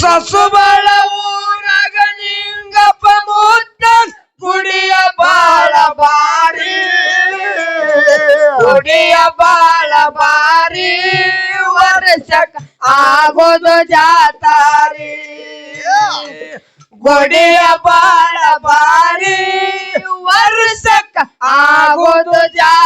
ಸಸುಬಳ ಊರಾಗ ನಿಂಗಪ್ಪ ಮುದ್ದ ಕುಡಿಯ ಬಾಳ ಬಾರಿ. ಕುಡಿಯ ಬಾಳ ಬಾರಿ. ವರ್ಷಕ ಆಗೋದು ಜಾತಾರಿ. ಗೊಡಿಯ ಬಾಳ ಬಾರಿ. ವರ್ಷಕ ಆಗೋದು ಜಾತಾರೆ.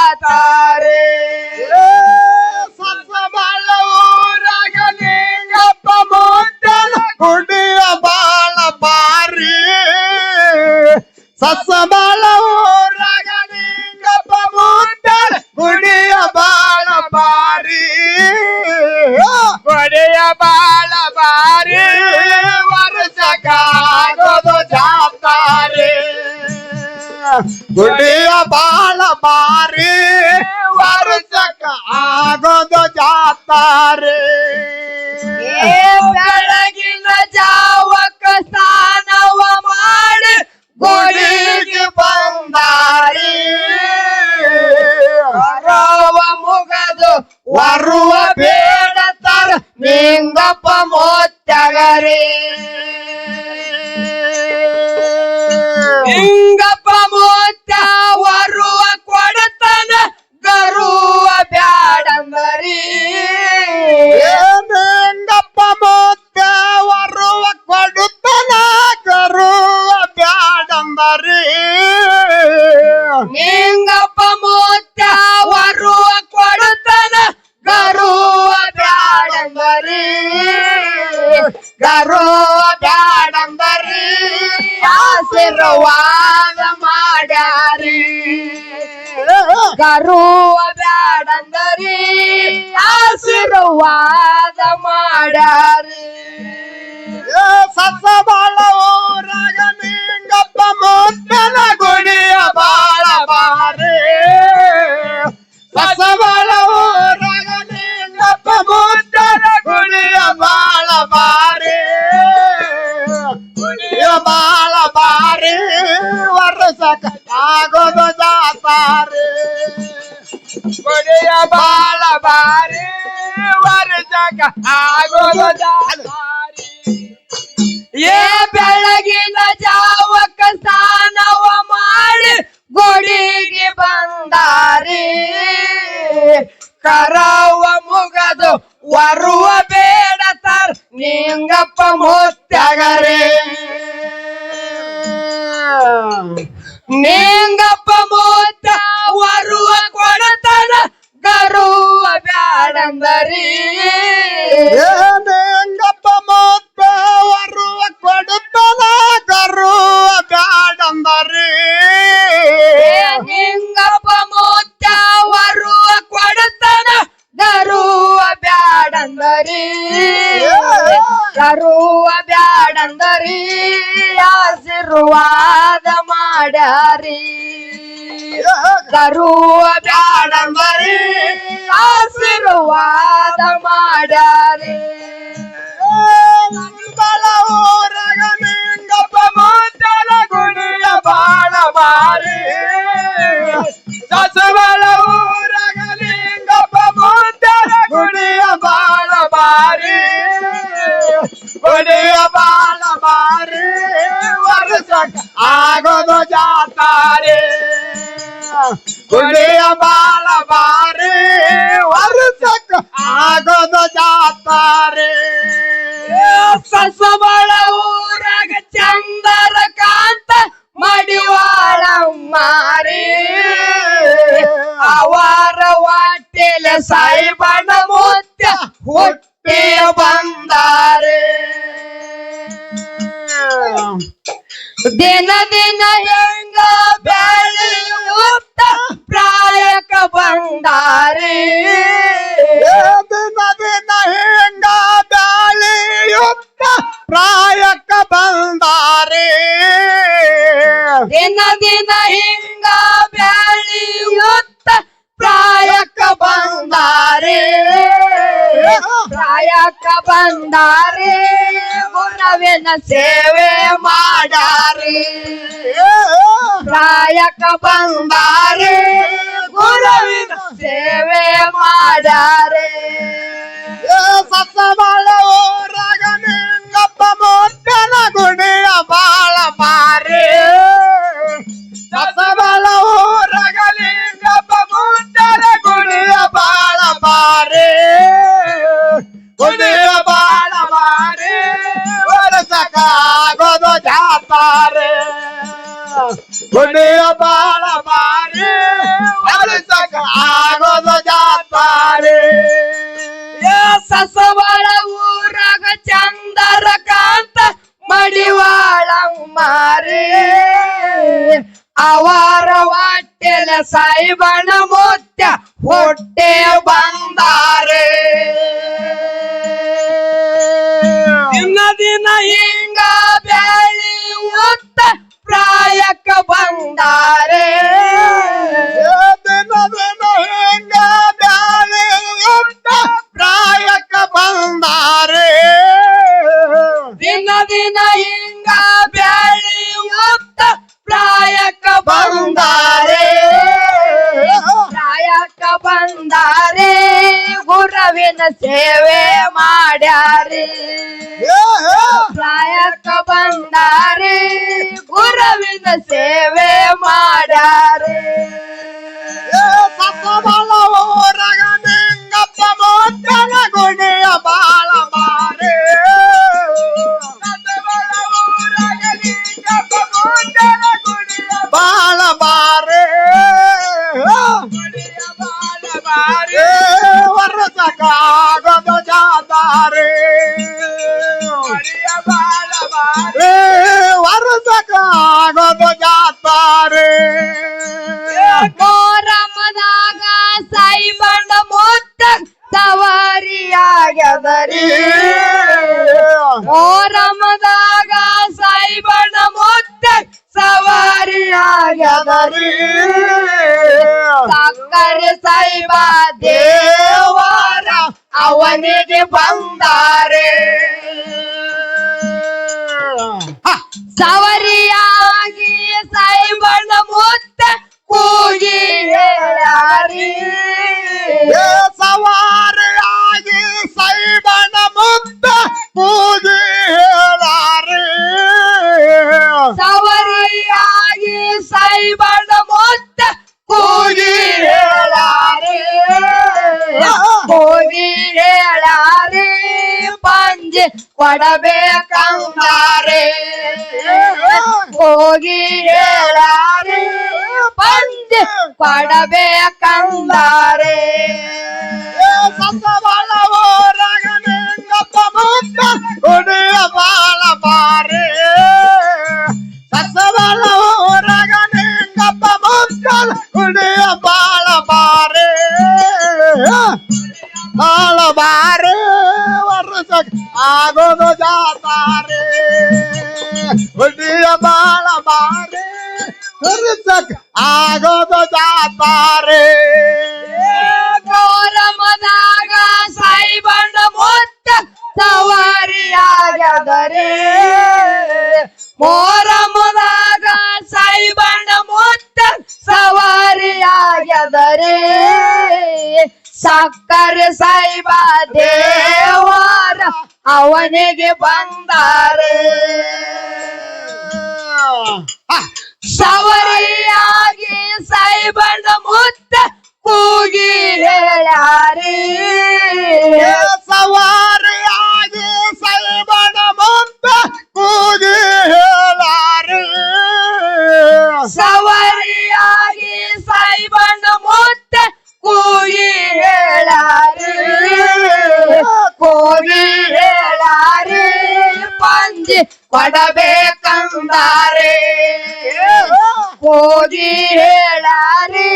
ಬ್ಯಾಡಂಬರಿ ನಿಂಗಪ್ಪ ಮೋತ್ಯ ವರುವ ಕೊಡುತ್ತಾನ ಗರುವ ಬ್ಯಾಡಂಬರಿ ಗರುವ ಬ್ಯಾಡಂಬರಿ ಆಶೀರ್ವಾದ ಗರುವ ಬ್ಯಾಡಂದರಿ ಆಶೀರ್ವಾದ ಮಾಡ್ಯಾರಿ ಸಸ ಬಾಳ ಊರಾಗ ನಿಂಗಪ್ಪ ಮೊತ್ತನ ಗುಡಿಯ ಕರವ ಮುಗದು ವರುವ ಬೇಡತಾರ ನಿಂಗಪ್ಪ ಮುತ್ಯಾಗರೇ ನಿಂಗಪ್ಪ ಮೂತ ವರುವ ಕೊಡತನ ಗರುವ ಬ್ಯಾಡಂದರಿ ನಿಂಗಪ್ಪ ಮೊತ್ತ ವರುವ ಕೊಡುತ್ತನ ಕರುವ ಬ್ಯಾಡಂಬರಿ. ನಿಂಗಪ್ಪ ಮೂತ ದಿನ ದಿನ ಹೆಂಗ ಬೆಳೆಯುತ್ತ ಪ್ರಾಯಕ ಬಂದಾರೆ ದಿನ ದಿನ ಹೆಂಗ ಗಾಳಿಯುತ್ತ ಪ್ರಾಯಕ ಬಂದಾರೆ ದಿನ ದಿನ ಹಿಂಗ ಬೆಳೆಯುತ್ತ ಪ್ರಾಯಕ ಬಂದಾರೆ ಪ್ರಾಯಕ ಬಂದಾರೆ ಗುರುವಿನ ಸೇವೆ ಮಾಡಾರಿ ಕಾಯಕ ಬಂದಾರಿ ಗುರುವಿನ ಸೇವೆ ಮಾಡಾರಿ ಸತ್ತ ಬಾಳ ಊರಾಗ ನಿಂಗಪ್ಪ ಮೋಟನ ಗುಡಿಯ ಬಾಳ ಮಾರಿ ಸತ್ತ ಗುಡಿಯ ಬಾಳ ಬಾರಿ ವರ್ಷಕ್ಕ ಆಗೋದು ಜಾತಾರೆ ಸಸವಳ ಊರಾಗ ಚಂದರ ಕಾಂತ ಮಡಿವಾಳ ಮಾರಿ ಅವರ ಹೊಟ್ಟೆಲ ಸಾಯಿಬಣ ಬಂದಾರೆ. ಹೆಂಗ ಬ್ಯಾಳಿ ಉತ್ತ ಪ್ರಾಯಕ್ಕ ಬಂದಾರೆ. ದಿನ ದಿನ ಹಿಂಗ ಬ್ಯಾಳಿ ಉತ್ತ ಪ್ರಾಯಕ್ಕ ಬಂದಾರೆ. ಪ್ರಾಯಕ್ಕ ಬಂದಾರೆ ಗುರವಿನ ಸೇವೆ ಮಾಡ್ಯಾರೆ. ಪ್ರಾಯಕ ಬಂದಾರೆ ಪಂಜೆ ಕೊಡಬೇಕಂದಾರೆ ಸತ್ತಬಳ ಊರಗ ನಿಂಗಪ್ಪ ಮುತ್ತ ಗುಡಿಯ ಬಾಳ ಬಾರೆ ಸತ್ತಬಳ ಊರಗ ನಿಂಗಪ್ಪ ಮುತ್ತ ಗುಡಿಯ ಬಾಳ ಬಾರೆ ಬಾಳ ಬಾರೆ ವರ್ಷಕ್ಕೆ ಆಗೋದು ಜಾತಾರೆ ಗುಡಿಯ ಬಾಳ ಬಾರೆ ವರ್ಷಕ್ಕೆ ಆಗೋದು ಜಾತಾರೆ ಗೌರಮದಾಗ ಸಾಯಿಬಣ್ಣ ಮುತ್ತ ಸವಾರಿಯಾಗದರೆ. ಮೋರಮದಾಗ ಸೈಬಣ್ಣ ಮುತ್ತ ಸವಾರಿಯಾಗದರೆ. ಸಕ್ಕರೆ ಸೈಬ ದೇವರ ಅವನಿಗೆ ಬಂದಾರೆ ಹೇಳಾರಿ ಸವಾರಿಯಾಗಿ ಸೈಬಣ ಮುಂದ ಕೂಗಿ ಹೇಳಾರಿ. ಸವರಿಯಾಗಿ ಸಾಯಿಬಣ್ಣ ಮುತ್ತ ಕೂಗಿ ಹೇಳಾರಿ. ಕೂಗಿ ಹೇಳಾರಿ. ಪಂಜಿ ಕೊಡಬೇಕಂದಾರೆ. ಕೂಗಿ ಹೇಳಾರಿ.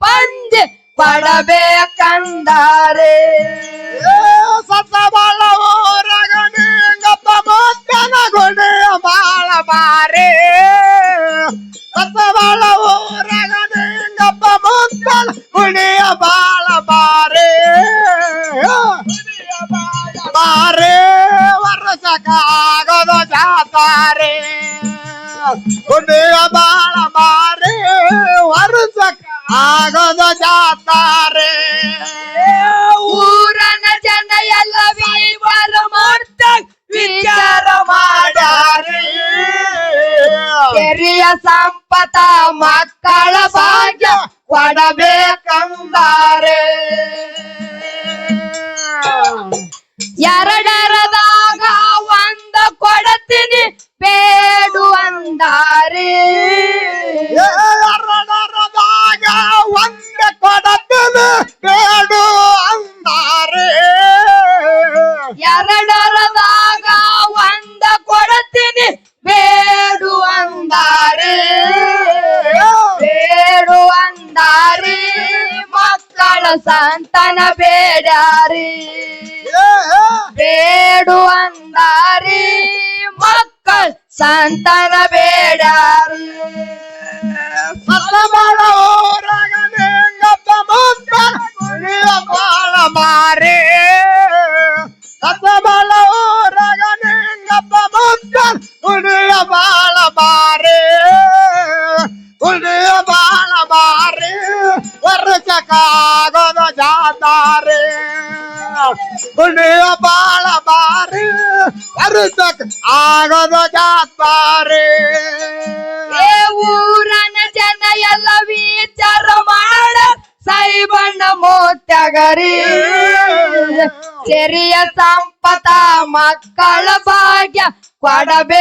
ಪಂಜೆ দারে সাদা বালা ಮಕ್ಕಳ ಭಾಗ್ಯ ಕೊಡಬೇಕಂದಾರೆ ಎರಡರದಾಗ ಒಂದ ಕೊಡತೀನಿ ಬೇಡು ಅಂದಾರೆ. ಎರಡರದಾಗ ಒಂದ ಕೊಡತೀನಿ ಬೇಡು ಅಂದಾರೆ. ಎರಡರದಾಗ ಸಂತಾನ ಬೇಡ್ಯಾರಿ? ಸತ್ತಬಾಳ ಊರಾಗ ನಿಂಗಪ್ಪ ಮುಂದ ಗುಡಿಯ ಬಾಳ ಮಾರಿ. ಸತ್ತಬಾಳ ಆಗೋದು ಜಾತಾರೆ ಊರನ ಜನ ಎಲ್ಲ ವಿಚಾರ ಮಾಡ ಸೈಬಣ್ಣ ಮೋತ್ಯಗರಿ. ಚೆರಿಯ ಸಂಪತ ಮಕ್ಕಳ ಭಾಗ್ಯ ಕೊಡಬೇಕಂದಾರೆ.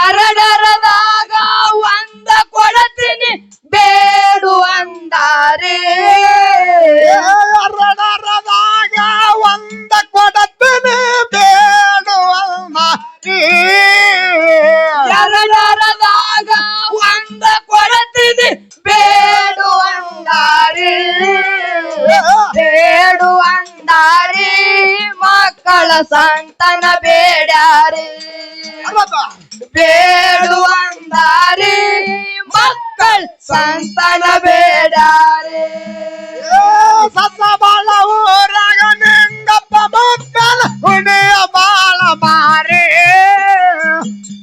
ಎರಡರದಾಗ ಒಂದ ಕೊಡತೀನಿ ಬೇಡು ಅಂದಾರೆ. ಎರಡರದಾಗ ಕೊಡತೀನಿ ಬೇಡು ಅಂದಾರಿ ಬೇಡು ಅಂದಾರಿ ಮಕ್ಕಳ ಸಂತಾನ ಬೇಡ್ಯಾರಿ ಬೇಡು ಅಂದಾರಿ ಮಕ್ಕಳ ಸಂತಾನ ಬೇಡ್ಯಾರಿ ಸತ್ತ ಬಾಳ ಊರಾಗ ನಿಂಗಪ್ಪ ಮಕ್ಕಳ ಹುಡಿಯ ಬಾಳ ಮಾರಿ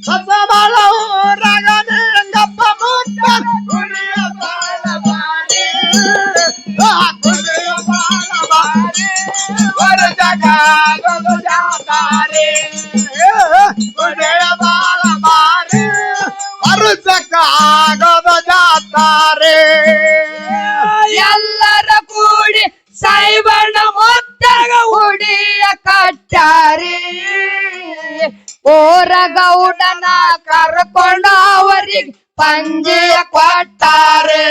ಸತ್ತ ಬಾಳ ಊರಾಗ ನಿಂಗಪ್ಪ ಮಕ್ಕಳ ಹುಡಿಯ ಬಾಳ ಮಾರಿ ಆ ಹುಡಿಯ ಬಾಳ ಮಾರಿ ವರದಗಾಗದು ಜಾತಾರೆ ಹುಡಿಯ ಬಾಳ ಮಾರಿ ವರದಗಾಗದು ಜಾತಾರೆ ಎಲ್ಲರ ಕೂಡಿ ಸೈಬಣ್ಣ ಮೊತ್ತಾಗ ಉಡಿಯ ಕಟ್ಟಾರಿ ಓರ ಗೌಡನ ಕರ್ಕೊಂಡು ಅವರಿಗೆ ಪಂಜಿಯ ಕೊಟ್ಟಾರೆ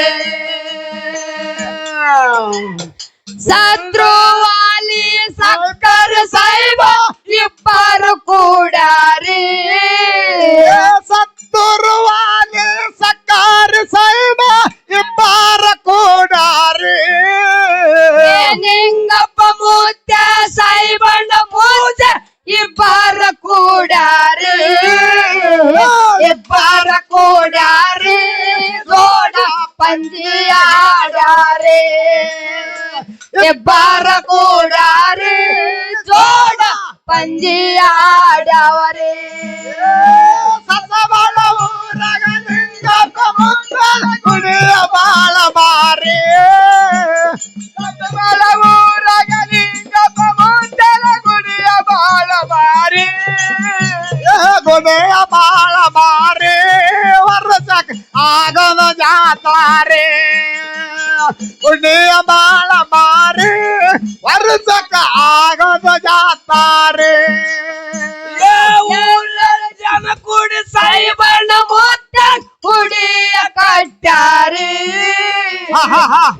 ಸತ್ರುವಾಲಿ ಸಕ್ಕರ ಸೈಬ ಇಬ್ಬರು ಕೂಡಾರಿ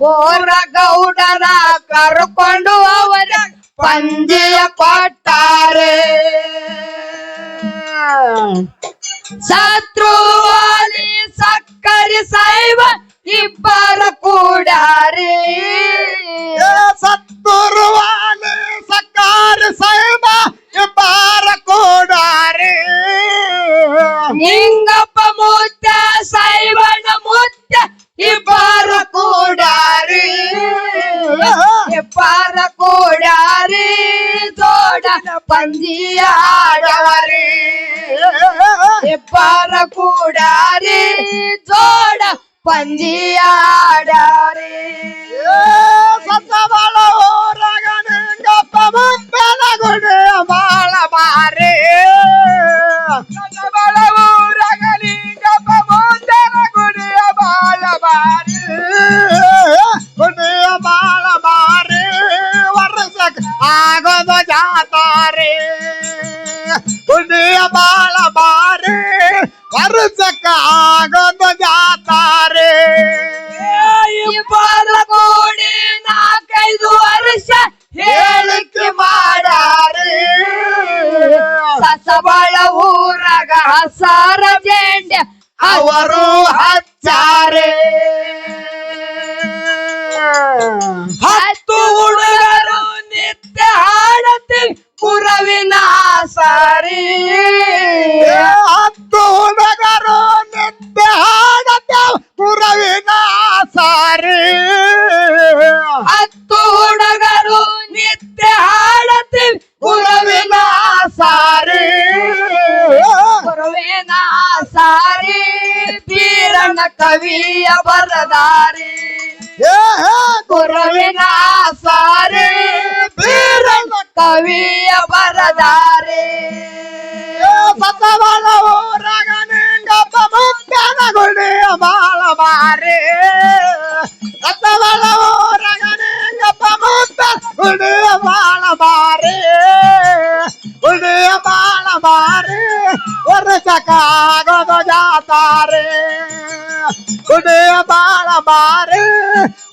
ಓರ ಗೌಡರ ಕರ್ಕೊಂಡು ಪಂಜಿಯ ಆಡವರಿ ಇಬ್ಬರ ಕೂಡಾರಿ ಜೋಡ ಪಂಜಿಯ ಆಡಾರಿ ಸತ್ತಬಳ ಊರಗ ನಿಂಗಪ್ಪ ಮುಂಬೆಲ ಗುಡಿಯ ಬಾಳ ವರ್ಷಕ್ಕೆ ಆಗದ ಜಾತಾರೆ. ಇಬ್ಬರ ಕೂಡಿ ನಾಲ್ಕೈದು ವರ್ಷ ಹೇಳಿಕೆ ಮಾಡಾರಿ. ಸಸಬಳ ಊರಾಗ ಹಸಾರ ಜೆಂಡ ಅವರು ಹಚ್ಚಾರೆ. ಕವಿಯ ಬರದಾರಿ ಸತ್ತವಳ ಊರಾಗ ನಿಂಗಪ್ಪ ಮುತ್ತನ ಗುಡಿಯ ಬಾಳ ಮಾರೆ ಸತ್ತವಳ ಊರಾಗ ನಿಂಗಪ್ಪ ಮುತ್ತನ ಗುಡಿಯ ಬಾಳ ಮಾರೆ ಗುಡಿಯ ಬಾಳ ಮಾರಿ ವರ್ಷಕ್ಕಾಗೋದು ಜಾತಾರೆ. ಗುಡಿಯ ಬಾಳ ಮಾರೆ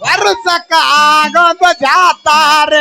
ವರ್ಷಕ್ಕಾಗೋದು ಜಾತಾರೆ.